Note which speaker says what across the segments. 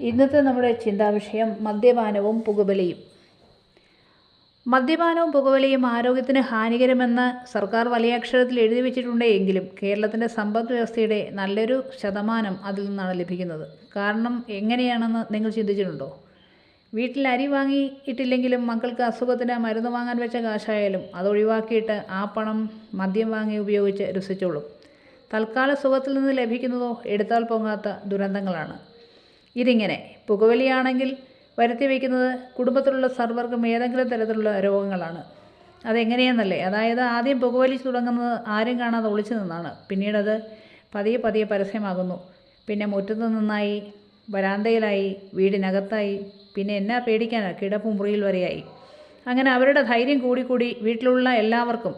Speaker 1: ഇന്നത്തെ നമ്മുടെ ചിന്താവിഷയം മദ്യപാനവും പുകവലിയും. മദ്യപാനവും പുകവലിയും ആരോഗ്യത്തിന് ഹാനികരമെന്ന് സർക്കാർ വലിയ അക്ഷരത്തിൽ എഴുതി വെച്ചിട്ടുണ്ട് എങ്കിലും കേരളത്തിന്റെ സമ്പദ് വ്യവസ്ഥയുടെ നല്ലൊരു ശതമാനം അതിൽ നിന്നാണ് ലഭിക്കുന്നത്. കാരണം എങ്ങനെയാണെന്ന് നിങ്ങൾ ചിന്തിച്ചിട്ടുണ്ടോ? വീട്ടിൽ അരി വാങ്ങിയിട്ടില്ലെങ്കിലും മക്കൾക്ക് അസുഖത്തിന് മരുന്ന് വാങ്ങാൻ വെച്ച കാശായാലും അത് ഒഴിവാക്കിയിട്ട് ആ പണം മദ്യം വാങ്ങി ഉപയോഗിച്ച് രസിച്ചോളും. തൽക്കാല സുഖത്തിൽ നിന്ന് ലഭിക്കുന്നതോ എടുത്താൽ പൊങ്ങാത്ത ദുരന്തങ്ങളാണ്. ഇതിങ്ങനെ പുകവലിയാണെങ്കിൽ വരുത്തി വയ്ക്കുന്നത് കുടുംബത്തിലുള്ള സർവർക്കും ഏതെങ്കിലും തരത്തിലുള്ള രോഗങ്ങളാണ്. അതെങ്ങനെയെന്നല്ലേ? അതായത് ആദ്യം പുകവലി തുടങ്ങുന്നത് ആരും കാണാതെ ഒളിച്ചു നിന്നാണ്. പിന്നീടത് പതിയെ പതിയെ പരസ്യമാകുന്നു. പിന്നെ മുറ്റത്ത് നിന്നായി വരാന്തയിലായി വീടിനകത്തായി പിന്നെ എന്നാ പേടിക്കാനാ? കിടപ്പും മുറിയിൽ വരെയായി. അങ്ങനെ അവരുടെ ധൈര്യം കൂടിക്കൂടി വീട്ടിലുള്ള എല്ലാവർക്കും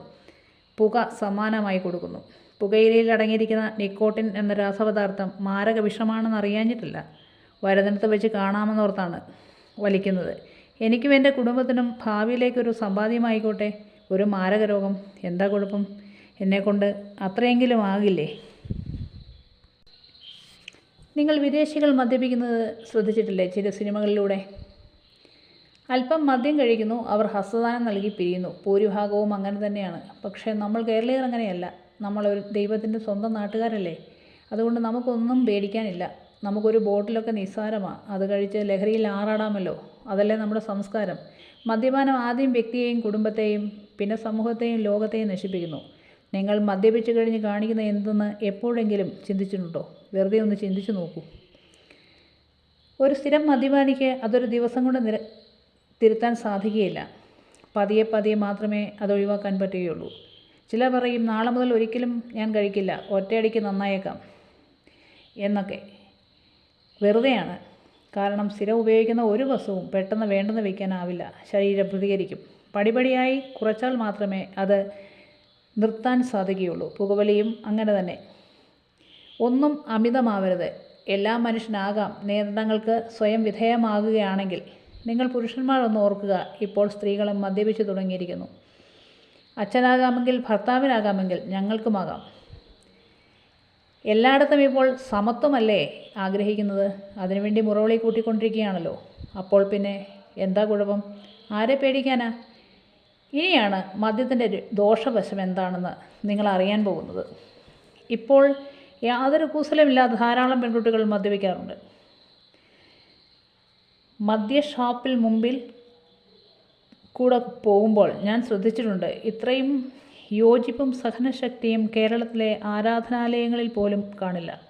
Speaker 1: പുക സമാനമായി കൊടുക്കുന്നു. പുകയിലയിൽ അടങ്ങിയിരിക്കുന്ന നിക്കോട്ടിൻ എന്ന രാസപദാർത്ഥം മാരക വിഷമാണെന്ന് അറിയാഞ്ഞിട്ടില്ല. വരുന്നിടത്ത് വെച്ച് കാണാമെന്നോർത്താണ് വലിക്കുന്നത്. എനിക്കും എന്റെ കുടുംബത്തിനും ഭാവിയിലേക്കൊരു സമ്പാദ്യമായിക്കോട്ടെ? ഒരു മാരക രോഗം എന്താ കുഴപ്പം? എന്നെക്കൊണ്ട് അത്രയെങ്കിലും ആകില്ലേ? നിങ്ങൾ വിദേശികൾ മദ്യപിക്കുന്നത് ശ്രദ്ധിച്ചിട്ടില്ലേ ചില സിനിമകളിലൂടെ? അല്പം മദ്യം കഴിക്കുന്നു അവർ ഹസ്തദാനം നൽകി പിരിയുന്നു. ഭൂരിഭാഗവും അങ്ങനെ തന്നെയാണ്. പക്ഷേ നമ്മൾ കേരളീയർ അങ്ങനെയല്ല. നമ്മളൊരു ദൈവത്തിന്റെ സ്വന്തം നാട്ടുകാരല്ലേ? അതുകൊണ്ട് നമുക്കൊന്നും പേടിക്കാനില്ല. നമുക്കൊരു ബോട്ടിലൊക്കെ നിസ്സാരമാണ് അത് കഴിച്ച് ലഹരിയിൽ ആറാടാമല്ലോ. അതല്ലേ നമ്മുടെ സംസ്കാരം. മദ്യപാനം ആദ്യം വ്യക്തിയെയും കുടുംബത്തെയും പിന്നെ സമൂഹത്തെയും ലോകത്തെയും നശിപ്പിക്കുന്നു. നിങ്ങൾ മദ്യപിച്ച് കഴിഞ്ഞ് കാണിക്കുന്ന എന്തെന്ന് എപ്പോഴെങ്കിലും ചിന്തിച്ചിട്ടുണ്ടോ? വെറുതെ ഒന്ന് ചിന്തിച്ചു നോക്കൂ. ഒരു സ്ഥിരം മദ്യപാനിക്ക് അതൊരു ദിവസം കൊണ്ട് നിര തിരുത്താൻ സാധിക്കുകയില്ല. പതിയെ പതിയെ മാത്രമേ അത് ഒഴിവാക്കാൻ പറ്റുകയുള്ളൂ. ചില പറയും നാളെ മുതൽ ഒരിക്കലും ഞാൻ കഴിക്കില്ല. ഒറ്റയടിക്ക് നന്നായേക്കാം. എന്നൊക്കെ. വെറുതെയാണ്. കാരണം സ്ഥിരം ഉപയോഗിക്കുന്ന ഒരു വസ്തുവും പെട്ടെന്ന് വേണ്ടെന്ന് വയ്ക്കാനാവില്ല. ശരീരം പ്രതികരിക്കും. പടിപടിയായി കുറച്ചാൽ മാത്രമേ അത് നിർത്താൻ സാധിക്കുകയുള്ളൂ. പുകവലിയും അങ്ങനെ തന്നെ. ഒന്നും അമിതമാവരുത്. എല്ലാ മനുഷ്യനാകാം. നിയന്ത്രണങ്ങൾക്ക് സ്വയം വിധേയമാകുകയാണെങ്കിൽ നിങ്ങൾ പുരുഷന്മാരൊന്ന് ഓർക്കുക. ഇപ്പോൾ സ്ത്രീകളും മദ്യപിച്ചു തുടങ്ങിയിരിക്കുന്നു. അച്ഛനാകാമെങ്കിൽ ഭർത്താവിനാകാമെങ്കിൽ ഞങ്ങൾക്കുമാകാം. എല്ലായിടത്തും ഇപ്പോൾ സമത്വമല്ലേ ആഗ്രഹിക്കുന്നത്? അതിനുവേണ്ടി മുറവിളി കൂട്ടിക്കൊണ്ടിരിക്കുകയാണല്ലോ. അപ്പോൾ പിന്നെ എന്താ കുഴപ്പം? ആരെ പേടിക്കാനാ? ഇനിയാണ് മദ്യത്തിന്റെ ദോഷവശം എന്താണെന്ന് നിങ്ങൾ അറിയാൻ പോകുന്നത്. ഇപ്പോൾ യാതൊരു കൂസലമില്ലാതെ ധാരാളം പെൺകുട്ടികൾ മദ്യപിക്കാറുണ്ട്. മദ്യ ഷാപ്പിൽ മുമ്പിൽ കൂടെ പോകുമ്പോൾ ഞാൻ ശ്രദ്ധിച്ചിട്ടുണ്ട് ഇത്രയും യോജിപ്പും സഹനശക്തിയും കേരളത്തിലെ ആരാധനാലയങ്ങളിൽ പോലും കാണില്ല.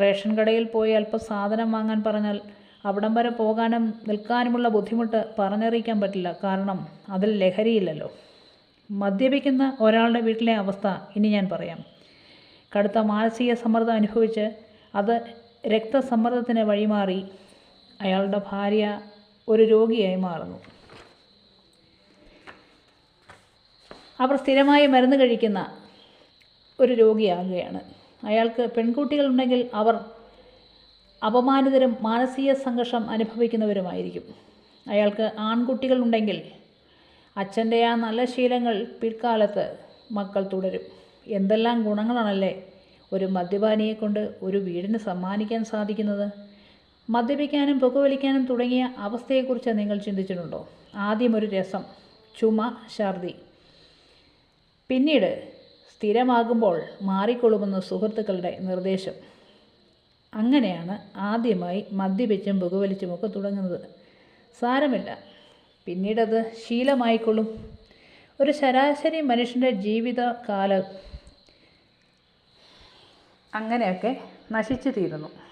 Speaker 1: റേഷൻ കടയിൽ പോയി അല്പം സാധനം വാങ്ങാൻ പറഞ്ഞാൽ അവിടം വരെ പോകാനും നിൽക്കാനുമുള്ള ബുദ്ധിമുട്ട് പറഞ്ഞറിയിക്കാൻ പറ്റില്ല. കാരണം അതിൽ ലഹരിയില്ലല്ലോ. മദ്യപിക്കുന്ന ഒരാളുടെ വീട്ടിലെ അവസ്ഥ ഇനി ഞാൻ പറയാം. കടുത്ത മാനസിക സമ്മർദ്ദം അനുഭവിച്ച് അത് രക്തസമ്മർദ്ദത്തിന് വഴിമാറി അയാളുടെ ഭാര്യ ഒരു രോഗിയായി മാറുന്നു. അവർ സ്ഥിരമായി മരുന്ന് കഴിക്കുന്ന ഒരു രോഗിയാകുകയാണ്. അയാൾക്ക് പെൺകുട്ടികളുണ്ടെങ്കിൽ അവർ അപമാനിതരും മാനസിക സംഘർഷം അനുഭവിക്കുന്നവരുമായിരിക്കും. അയാൾക്ക് ആൺകുട്ടികളുണ്ടെങ്കിൽ അച്ഛന്റെ ആ നല്ല ശീലങ്ങൾ പിൽക്കാലത്ത് മക്കൾ തുടരും. എന്തെല്ലാം ഗുണങ്ങളാണല്ലേ ഒരു മദ്യപാനിയെ കൊണ്ട് ഒരു വീടിന് സമ്മാനിക്കാൻ സാധിക്കുന്നത്? മദ്യപിക്കാനും പുകവലിക്കാനും തുടങ്ങിയ അവസ്ഥയെക്കുറിച്ച് നിങ്ങൾ ചിന്തിച്ചിട്ടുണ്ടോ? ആദ്യം ഒരു രസം ചുമ ഛർദി. പിന്നീട് സ്ഥിരമാകുമ്പോൾ മാറിക്കൊള്ളുമെന്ന് സുഹൃത്തുക്കളുടെ നിർദ്ദേശം. അങ്ങനെയാണ് ആദ്യമായി മദ്യപിച്ചും പുകവലിച്ചുമൊക്കെ തുടങ്ങുന്നത്. സാരമില്ല. പിന്നീടത് ശീലമായിക്കൊള്ളും. ഒരു ശരാശരി മനുഷ്യന്റെ ജീവിതകാലം അങ്ങനെയൊക്കെ നശിച്ചു തീരുന്നു.